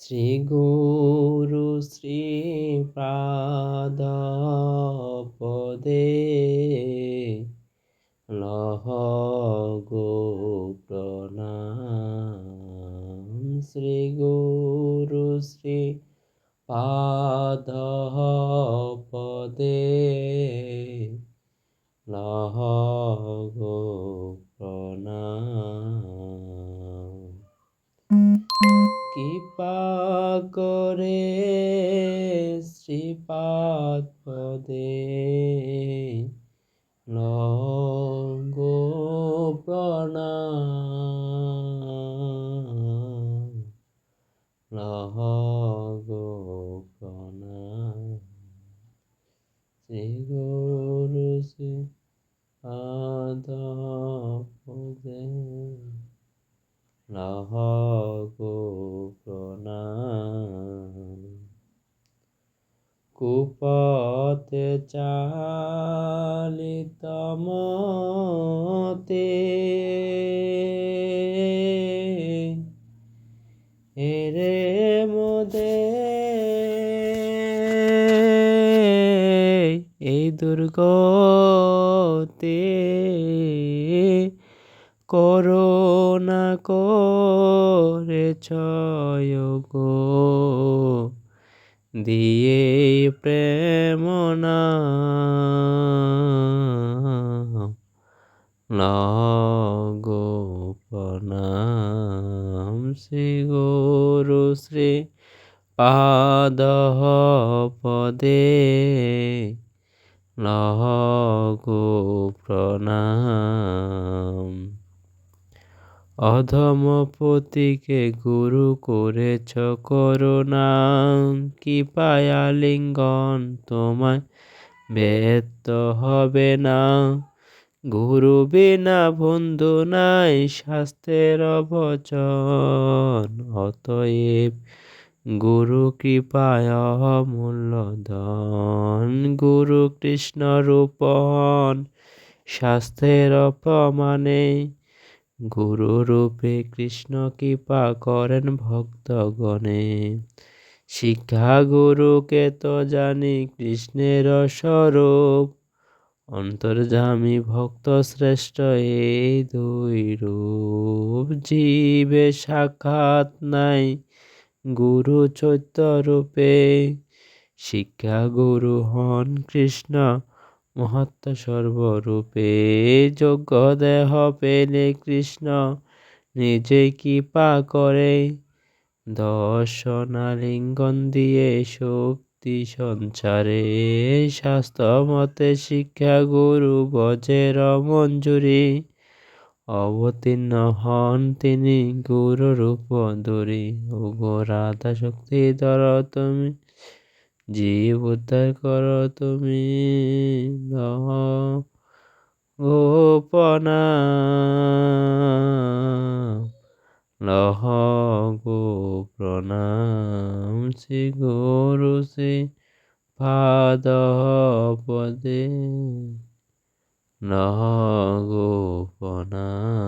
শ্রী গুরু শ্রীপাদ পদে লহ গো প্রণাম শ্রী গুরু শ্রী পাদ পদে লহ গো কৃপা করে শ্রীপাদ পদে লগো প্রণাম। লগো প্রণাম। শ্রী গুরু শ্রী পদে। লহ গো প্রণাম কুপতে চালিত মতে এরে মোদে। এই দুর্গতে করোনা করেছ গো। দিয়ে প্রেম প্রণাম শ্রী গুরু শ্রী পাদ পদে লাগো প্রণাম অধমপতিকে গুরু করেছ করুণা কি পায়ালিঙ্গন তোমায় ব্যর্থ হবে না। গুরু বিনা বন্ধু নাই, শাস্ত্রের বচন অতএব গুরু কৃপায় মূল্য ধন। গুরু কৃষ্ণ রূপন, শাস্ত্রের প্রমাণে গুরু রূপে কৃষ্ণ কৃপা করেন ভক্তগণে। শিক্ষা গুরুকে তো জানি কৃষ্ণের স্বরূপ। অন্তর্জামী ভক্ত শ্রেষ্ঠ এই দুই রূপ। জীবে সাক্ষাৎ নাই গুরু চৈত্য রূপে। শিক্ষা গুরু হন কৃষ্ণ মহত্ব সর্বরূপে যোগ্য দেহ পেলে কৃষ্ণ, নিজে কৃপা করে দর্শনালিঙ্গন দিয়ে শক্তি সঞ্চারে শাস্ত্র মতে শিক্ষা গুরু বজের মঞ্জুরি অবতীর্ণ হন তিনি গুরু রূপ ধরি ও গো রাধা শক্তি ধর তুমি জীব উদ্ধার কর তুমি। গোপনা। লহ গো প্রণাম শ্রী গুরু শ্রী পাদ পদে লহ গো প্রণাম